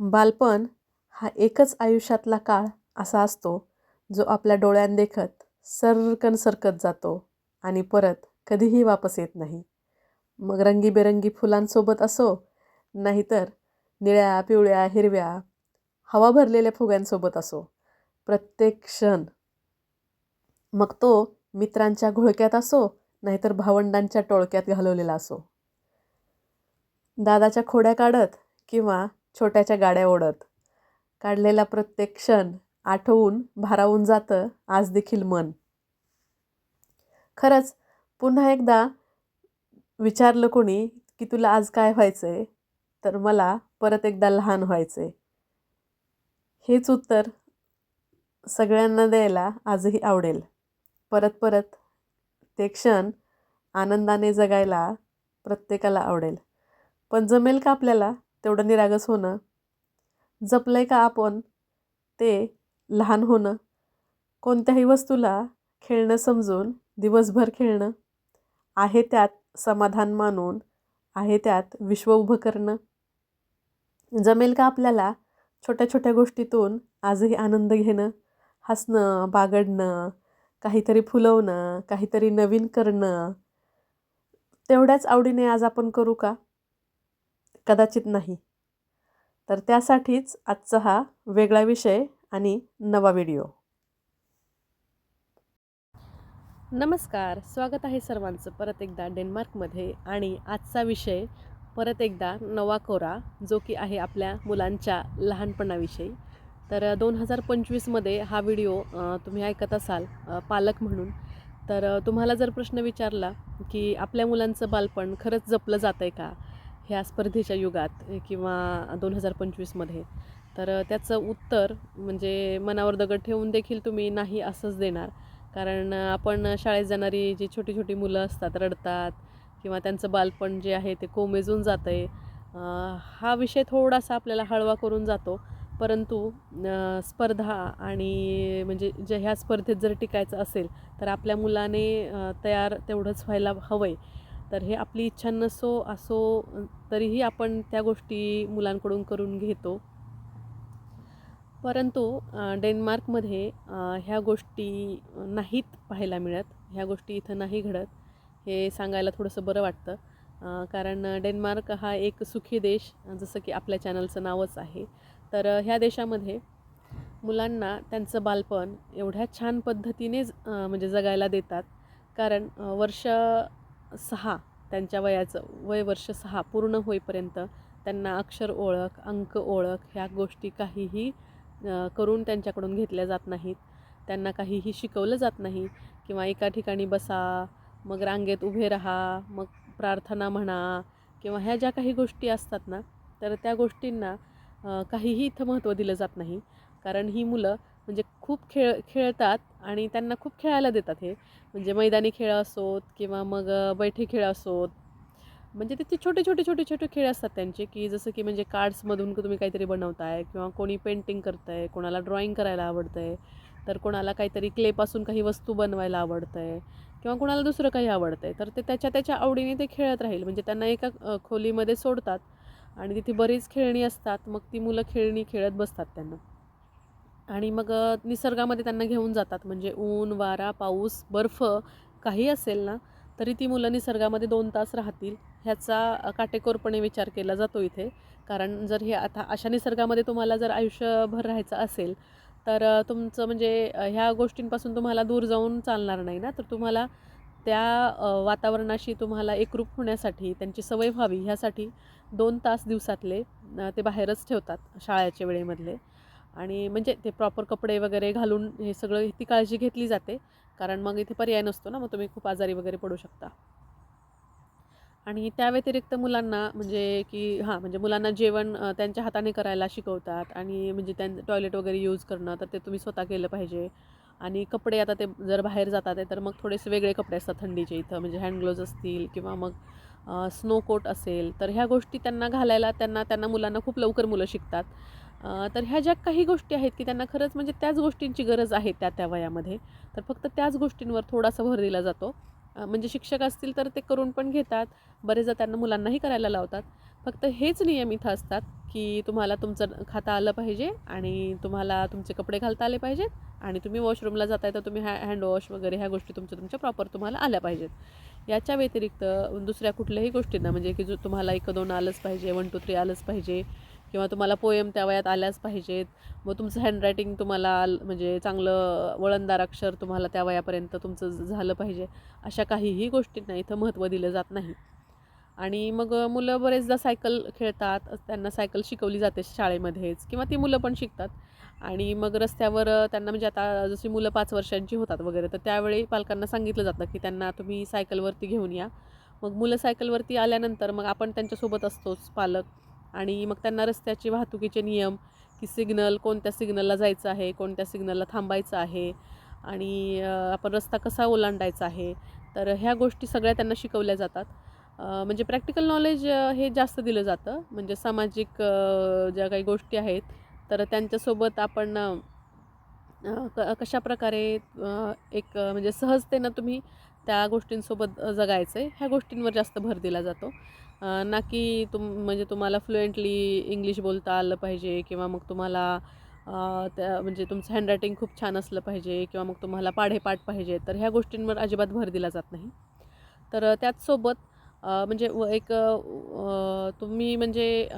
बालपण हा एकच आयुष्यातला काळ असा असतो जो आपल्या डोळ्यांदेखत सरकन सरकत जातो आणि परत कधीही वापस येत नाही. मग रंगीबेरंगी फुलांसोबत असो नाहीतर निळ्या पिवळ्या हिरव्या हवा भरलेल्या फुग्यांसोबत असो. प्रत्येक क्षण मग तो मित्रांच्या घोळक्यात असो नाहीतर भावंडांच्या टोळक्यात घालवलेला असो. दादाच्या खोड्या काढत किंवा छोट्याच्या गाड्या ओढत. काढलेला प्रत्येक क्षण आठवून भारावून जातं आज देखील मन. खरंच पुन्हा एकदा विचारलं कोणी की तुला आज काय व्हायचं आहे तर मला परत एकदा लहान व्हायचं आहे हेच उत्तर सगळ्यांना द्यायला आजही आवडेल. परत परत ते क्षण आनंदाने जगायला प्रत्येकाला आवडेल. पण जमेल का आपल्याला? तेवढं निरागस होणं. जपलं आहे का आपण? ते लहान होणं. कोणत्याही वस्तूला खेळणं समजून दिवसभर खेळणं. आहे त्यात समाधान मानून आहे त्यात विश्व उभं करणं. जमेल का आपल्याला छोट्या छोट्या गोष्टीतून आजही आनंद घेणं? हसणं बागडणं काहीतरी फुलवणं काहीतरी नवीन करणं. तेवढ्याच आवडीने आज आपण करू का? कदाचित नाही. तर त्यासाठीच आजचा हा वेगळा विषय आणि नवा व्हिडिओ. नमस्कार. स्वागत आहे सर्वांचं परत एकदा डेन्मार्कमध्ये आणि आजचा विषय परत एकदा नवा कोरा जो की आहे आपल्या मुलांच्या लहानपणाविषयी. तर दोन हजार पंचवीसमध्ये हा व्हिडिओ तुम्ही ऐकत असाल पालक म्हणून. तर तुम्हाला जर प्रश्न विचारला की आपल्या मुलांचं बालपण खरंच जपलं जातं आहे का? ह्या स्पर्धेच्या युगात किंवा दोन हजार पंचवीसमध्ये तर त्याचं उत्तर म्हणजे मनावर दगड ठेवून देखील तुम्ही नाही असंच देणार. कारण आपण शाळेत जाणारी जी छोटी छोटी मुलं असतात रडतात किंवा त्यांचं बालपण जे आहे ते कोमेजून जातं आहे हा विषय थोडासा आपल्याला हळवा करून जातो. परंतु स्पर्धा आणि म्हणजे जे ह्या स्पर्धेत जर टिकायचं असेल तर आपल्या मुलाने तयार तेवढंच व्हायला हवं आहे तर हे आपली इच्छा नसो असो तरीही आपण त्या गोष्टी मुलांकडून करून घेतो. परंतु डेन्मार्कमध्ये ह्या गोष्टी नाहीत पाहायला मिळत. ह्या गोष्टी इथं नाही घडत. हे सांगायला थोडंसं बरं वाटतं. कारण डेन्मार्क हा एक सुखी देश जसं की आपल्या चॅनलचं नावच आहे. तर ह्या देशामध्ये मुलांना त्यांचं बालपण एवढ्या छान पद्धतीनेच म्हणजे जगायला देतात. कारण वर्ष सहा त्यांच्या वयाचं वय वर्ष सहा पूर्ण होईपर्यंत त्यांना अक्षर ओळख अंक ओळख ह्या गोष्टी काहीही करून त्यांच्याकडून घेतल्या जात नाहीत. त्यांना काहीही शिकवलं जात नाही किंवा एका ठिकाणी बसा मग रांगेत उभे राहा मग प्रार्थना म्हणा किंवा ह्या ज्या काही गोष्टी असतात ना तर त्या गोष्टींना काहीही इथं महत्त्व दिलं जात नाही. कारण ही मुलं म्हणजे खूप खेळ खेळतात आणि त्यांना खूप खेळायला देतात हे. म्हणजे मैदानी खेळ असोत किंवा मग बैठे खेळ असोत. म्हणजे तिथे छोटे छोटे छोटे छोटे खेळ असतात त्यांचे की जसं की म्हणजे कार्ड्समधून तुम्ही काहीतरी बनवताय किंवा कोणी पेंटिंग करतं आहे कोणाला ड्रॉइंग करायला आवडतं आहे तर कोणाला काहीतरी क्लेपासून काही वस्तू बनवायला आवडतं आहे किंवा कोणाला दुसरं काही आवडतं आहे तर ते त्याच्या त्याच्या आवडीने ते खेळत राहील. म्हणजे त्यांना एका खोलीमध्ये सोडतात आणि तिथे बरीच खेळणी असतात मग ती मुलं खेळणी खेळत बसतात त्यांना. आणि मग निसर्गामध्ये त्यांना घेऊन जातात. म्हणजे ऊन वारा पाऊस बर्फ काही असेल ना तरी ती मुलं निसर्गामध्ये दोन तास राहतील ह्याचा काटेकोरपणे विचार केला जातो इथे. कारण जर हे आता अशा निसर्गामध्ये तुम्हाला जर आयुष्यभर राहायचं असेल तर तुमचं म्हणजे ह्या गोष्टींपासून तुम्हाला दूर जाऊन चालणार नाही ना. तर तुम्हाला त्या वातावरणाशी तुम्हाला एकरूप होण्यासाठी त्यांची सवय व्हावी. ह्यासाठी दोन तास दिवसातले ते बाहेरच ठेवतात शाळेच्या वेळेमधले. आणि म्हणजे ते प्रॉपर कपडे वगैरे घालून हे सगळं ती काळजी घेतली जाते. कारण मग इथे पर्याय नसतो ना मग तुम्ही खूप आजारी वगैरे पडू शकता. आणि त्या व्यतिरिक्त मुलांना म्हणजे की हां म्हणजे मुलांना जेवण त्यांच्या हाताने करायला शिकवतात आणि म्हणजे त्यां टॉयलेट वगैरे यूज करणं तर ते तुम्ही स्वतः केलं पाहिजे. आणि कपडे आता ते जर बाहेर जातात आहे तर मग थोडेसे वेगळे कपडे असतात थंडीचे इथं. म्हणजे हँड असतील किंवा मग स्नो कोट असेल तर ह्या गोष्टी त्यांना घालायला त्यांना त्यांना मुलांना खूप लवकर मुलं शिकतात. तर ह्या ज्या काही गोष्टी आहेत की त्यांना खरंच म्हणजे त्याच गोष्टींची गरज आहे त्या त्या वयामध्ये तर फक्त त्याच गोष्टींवर थोडासा भर दिला जातो. म्हणजे शिक्षक असतील तर ते करून पण घेतात बरेचदा त्यांना मुलांनाही करायला लावतात. फक्त हेच नियम इथं असतात की तुम्हाला तुमचं खाता आलं पाहिजे आणि तुम्हाला तुमचे कपडे घालता आले पाहिजेत आणि तुम्ही वॉशरूमला जाताय तर तुम्ही हॅ हँडवॉश वगैरे ह्या गोष्टी तुमच्या तुमच्या प्रॉपर तुम्हाला आल्या पाहिजेत. याच्या व्यतिरिक्त दुसऱ्या कुठल्याही गोष्टींना म्हणजे की जो तुम्हाला एक दोन आलंच पाहिजे वन टू थ्री आलंच पाहिजे किंवा तुम्हाला पोयम त्या वयात आल्याच पाहिजेत. मग तुमचं हँडरायटिंग तुम्हाला म्हणजे चांगलं वळणदार अक्षर तुम्हाला त्या वयापर्यंत तुमचं झालं पाहिजे. अशा काहीही गोष्टींना इथं महत्त्व दिलं जात नाही. आणि मग मुलं बरेचदा सायकल खेळतात त्यांना सायकल शिकवली जाते शाळेमध्येच किंवा ती मुलं पण शिकतात. आणि मग रस्त्यावर त्यांना म्हणजे आता जशी मुलं पाच वर्षांची होतात वगैरे तर त्यावेळी पालकांना सांगितलं जातं की त्यांना तुम्ही सायकलवरती घेऊन या. मग मुलं सायकलवरती आल्यानंतर मग आपण त्यांच्यासोबत असतोच पालक. आणि मग त्यांना रस्त्याचे वाहतुकीचे नियम की सिग्नल कोणत्या सिग्नलला जायचं आहे कोणत्या सिग्नलला थांबायचं आहे आणि आपण रस्ता कसा ओलांडायचा आहे. तर ह्या गोष्टी सगळ्या त्यांना शिकवल्या जातात. म्हणजे प्रॅक्टिकल नॉलेज हे जास्त दिलं जातं. म्हणजे सामाजिक ज्या काही गोष्टी आहेत तर त्यांच्यासोबत आपण क कशा प्रकारे एक म्हणजे सहजतेनं तुम्ही त्या गोष्टींसोबत जगायचं आहे ह्या गोष्टींवर जास्त भर दिला जातो. ना की तुम म्हणजे तुम्हाला फ्लुएंटली इंग्लिश बोलता आलं पाहिजे किंवा मग तुम्हाला त्या म्हणजे तुमचं हँडरायटिंग खूप छान असलं पाहिजे किंवा मग तुम्हाला पाढेपाठ पाहिजे तर ह्या गोष्टींवर अजिबात भर दिला जात नाही. तर त्याचसोबत म्हणजे व एक तुम्ही म्हणजे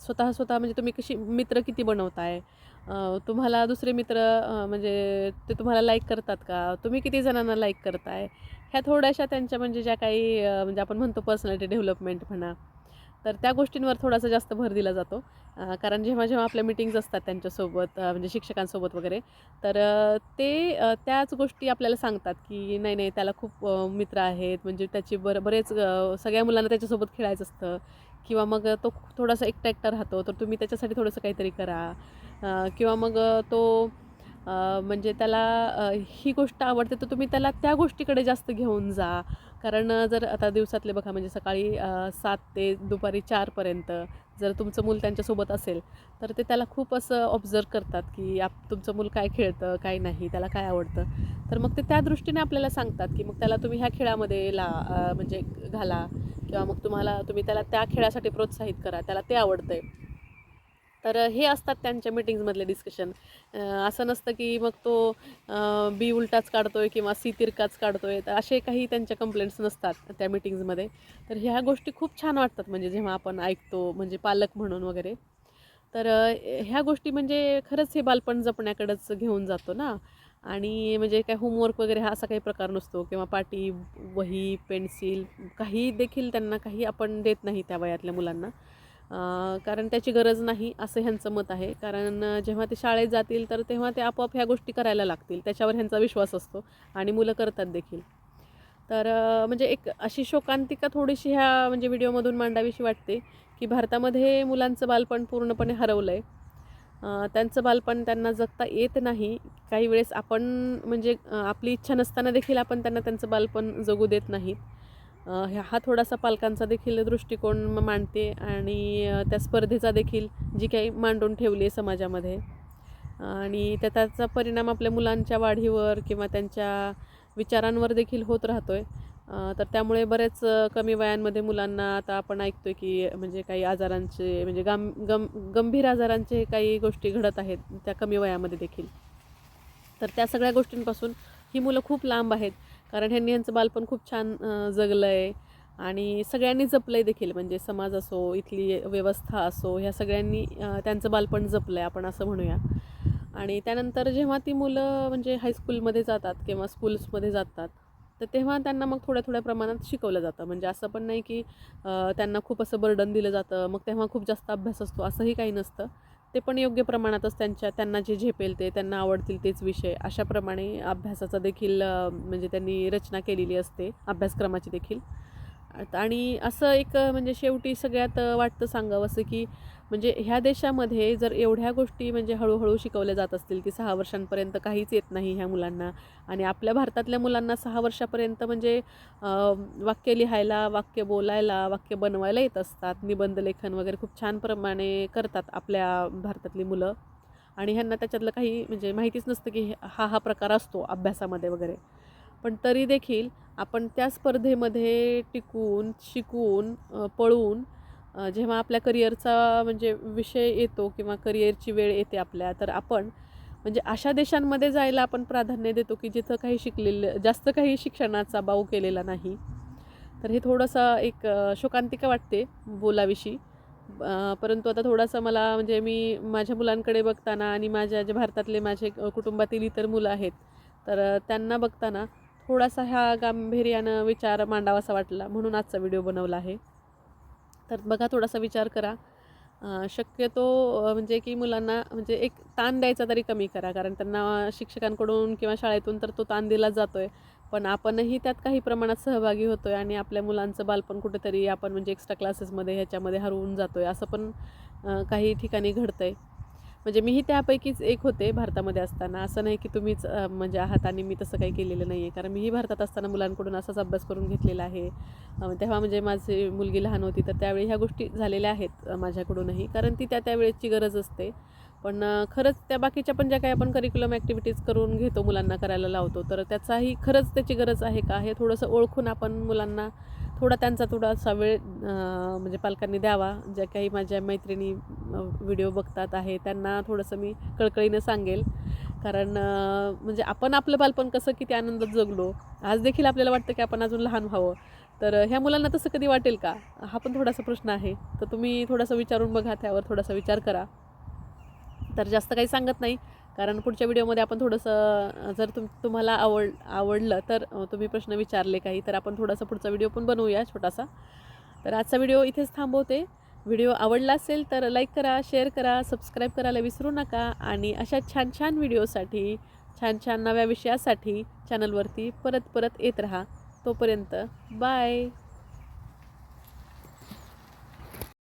स्वतः स्वतः म्हणजे तुम्ही कशी मित्र किती बनवताय? तुम्हाला दुसरे मित्र म्हणजे ते तुम्हाला लाईक करतात का? तुम्ही किती जणांना लाईक करताय? ह्या थोड्याशा त्यांच्या म्हणजे ज्या काही म्हणजे आपण म्हणतो पर्सनॅलिटी डेव्हलपमेंट म्हणा तर त्या गोष्टींवर थोडासा जास्त भर दिला जातो. कारण जेव्हा जेव्हा आपल्या मिटिंग्ज असतात त्यांच्यासोबत म्हणजे शिक्षकांसोबत वगैरे तर ते त्याच गोष्टी आपल्याला सांगतात की नाही नाही त्याला खूप मित्र आहेत. म्हणजे त्याची बरं बरेच सगळ्या मुलांना त्याच्यासोबत खेळायचं असतं. किंवा मग तो थोडासा एकटा एकटा राहतो तर तुम्ही त्याच्यासाठी थोडंसं काहीतरी करा. किंवा मग तो म्हणजे त्याला ही गोष्ट आवडते तर तुम्ही त्याला त्या गोष्टीकडे जास्त घेऊन जा. कारण जर आता दिवसातले बघा म्हणजे सकाळी सात ते दुपारी चारपर्यंत जर तुमचं मूल त्यांच्यासोबत असेल तर ते त्याला खूप असं ऑब्झर्व करतात की आप तुमचं मूल काय खेळतं काय नाही त्याला काय आवडतं. तर मग ते त्या दृष्टीने आपल्याला सांगतात की मग त्याला तुम्ही ह्या खेळामध्ये ला म्हणजे घाला किंवा मग तुम्हाला तुम्ही त्याला त्या खेळासाठी प्रोत्साहित करा त्याला ते आवडतं आहे तर हे असतात त्यांच्या मीटिंग्समधले डिस्कशन असं नसतं की मग तो बी उलटाच काढतोय किंवा सी तिरकाच काढतोय. तर असे काही त्यांच्या कंप्लेंट्स नसतात त्या मीटिंग्समध्ये तर ह्या गोष्टी खूप छान वाटतात म्हणजे जेव्हा आपण ऐकतो म्हणजे पालक म्हणून वगैरे. तर ह्या गोष्टी म्हणजे खरंच हे बालपण जपण्याकडंच घेऊन जातो ना. आणि म्हणजे काय होमवर्क वगैरे हा असा काही प्रकार नसतो किंवा पाटी वही पेन्सिल काही देखील त्यांना काही आपण देत नाही त्या वयातल्या मुलांना. कारण त्याची गरज नाही असं ह्यांचं मत आहे. कारण जेव्हा ते शाळेत जातील तर तेव्हा ते आपोआप ह्या गोष्टी करायला लागतील. त्याच्यावर ह्यांचा विश्वास असतो आणि मुलं करतात देखील. तर म्हणजे एक अशी शोकांतिका थोडीशी ह्या म्हणजे व्हिडिओमधून मांडावीशी वाटते की भारतामध्ये मुलांचं बालपण पूर्णपणे हरवलं आहे त्यांचं बालपण त्यांना जगता येत नाही. काही वेळेस आपण म्हणजे आपली इच्छा नसताना देखील आपण त्यांना त्यांचं बालपण जगू देत नाहीत. हा थोडासा पालकांचा देखील दृष्टिकोन मांडते आणि त्या स्पर्धेचा देखील जी काही मांडून ठेवली आहे समाजामध्ये. आणि त्या त्याचा परिणाम आपल्या मुलांच्या वाढीवर किंवा त्यांच्या विचारांवर देखील होत राहतो आहे तर त्यामुळे बरेच कमी वयांमध्ये मुलांना आता आपण ऐकतो की म्हणजे काही आजारांचे म्हणजे गम गम गंभीर आजारांचे काही गोष्टी घडत आहेत त्या कमी वयामध्ये देखील. तर त्या सगळ्या गोष्टींपासून ही मुलं खूप लांब आहेत. कारण ह्यांनी यांचं बालपण खूप छान जगलं आहे आणि सगळ्यांनी जपलं आहे देखील. म्हणजे समाज असो इथली व्यवस्था असो ह्या सगळ्यांनी त्यांचं बालपण जपलं आहे आपण असं म्हणूया. आणि त्यानंतर जेव्हा ती मुलं म्हणजे हायस्कूलमध्ये जातात किंवा स्कूल्समध्ये जातात तर तेव्हा त्यांना मग थोड्या थोड्या प्रमाणात शिकवलं जातं. म्हणजे असं पण नाही की त्यांना खूप असं बर्डन दिलं जातं. मग तेव्हा खूप जास्त अभ्यास असतो असंही काही नसतं. ते पण योग्य प्रमाणातच त्यांच्या त्यांना जे झेपेल ते त्यांना आवडतील तेच विषय. अशाप्रमाणे अभ्यासाचा देखील म्हणजे त्यांनी रचना केलेली असते अभ्यासक्रमाची देखील. आणि असं एक म्हणजे शेवटी सगळ्यात वाटतं सांगावं असं की म्हणजे ह्या देशामध्ये जर एवढ्या गोष्टी म्हणजे हळूहळू शिकवल्या जात असतील की सहा वर्षांपर्यंत काहीच येत नाही ह्या मुलांना आणि आपल्या भारतातल्या मुलांना सहा वर्षापर्यंत म्हणजे वाक्य लिहायला वाक्य बोलायला वाक्य बनवायला येत असतात. निबंध लेखन वगैरे खूप छान प्रमाणे करतात आपल्या भारतातली मुलं. आणि ह्यांना त्याच्यातलं काही म्हणजे माहितीच नसतं की हे- हा हा प्रकार असतो अभ्यासामध्ये वगैरे. पण तरी देखील आपण त्या स्पर्धेमध्ये टिकून शिकून पळून जेव्हा आपल्या करिअरचा म्हणजे विषय येतो किंवा करिअरची वेळ येते आपल्या तर आपण म्हणजे अशा देशांमध्ये जायला आपण प्राधान्य देतो की जिथं काही शिकलेलं जास्त काही शिक्षणाचा बाऊ केलेला नाही. तर हे थोडंसं एक शोकांतिका वाटते बोलाविषयी. परंतु आता थोडासा मला म्हणजे मी माझ्या मुलांकडे बघताना आणि माझ्या जे भारतातले माझे कुटुंबातील इतर मुलं आहेत तर त्यांना बघताना थोडासा ह्या गांभीर्यानं विचार मांडावासा वाटला म्हणून आजचा व्हिडिओ बनवला आहे. तर बघा थोडासा विचार करा. शक्यतो म्हणजे की मुलांना म्हणजे एक ताण द्यायचा तरी कमी करा कारण त्यांना शिक्षकांकडून किंवा शाळेतून तर तो ताण दिला जातो आहे पण आपणही त्यात काही प्रमाणात सहभागी होतो आहे आणि आपल्या मुलांचं बालपण कुठेतरी आपण म्हणजे एक्स्ट्रा क्लासेसमध्ये ह्याच्यामध्ये हरवून जातो आहे असं पण काही ठिकाणी घडतं आहे म्हणजे मीही त्यापैकीच एक होते भारतामध्ये असताना. असं नाही की तुम्हीच म्हणजे आहात आणि मी तसं काही केलेलं नाही आहे कारण मीही भारतात असताना मुलांकडून असाच अभ्यास करून घेतलेला आहे. तेव्हा म्हणजे माझी मुलगी लहान होती तर त्यावेळी ह्या गोष्टी झालेल्या आहेत माझ्याकडूनही. कारण ती त्या त्यावेळेची गरज असते. पण खरंच त्या बाकीच्या पण ज्या काही आपण करिक्युलम ॲक्टिव्हिटीज करून घेतो मुलांना करायला लावतो तर त्याचाही खरंच त्याची गरज आहे का? हे थोडंसं ओळखून आपण मुलांना थोडा त्यांचा थोडासा वेळ म्हणजे पालकांनी द्यावा. ज्या काही माझ्या मैत्रिणी व्हिडिओ बघतात आहे त्यांना थोडंसं मी कळकळीनं सांगेल. कारण म्हणजे आपण आपलं बालपण कसं किती आनंदात जगलो आज देखील आपल्याला वाटतं की आपण अजून लहान व्हावं. तर ह्या मुलांना तसं कधी वाटेल का? हा पण थोडासा प्रश्न आहे. तर तुम्ही थोडासा विचारून बघा त्यावर थोडासा विचार करा. तर जास्त काही सांगत नाही. कारण पुढच्या व्हिडिओमध्ये आपण थोडंसं जर तुम तुम्हाला आवड आवडलं तर तुम्ही प्रश्न विचारले काही तर आपण थोडासा पुढचा व्हिडिओ पण बनवूया छोटासा. तर आजचा व्हिडिओ इथेच थांबवते. व्हिडिओ आवडला असेल तर लाईक करा शेअर करा सबस्क्राईब करायला विसरू नका आणि अशा छान छान व्हिडिओसाठी छान छान नव्या विषयासाठी चॅनलवरती परत परत येत राहा. तोपर्यंत बाय!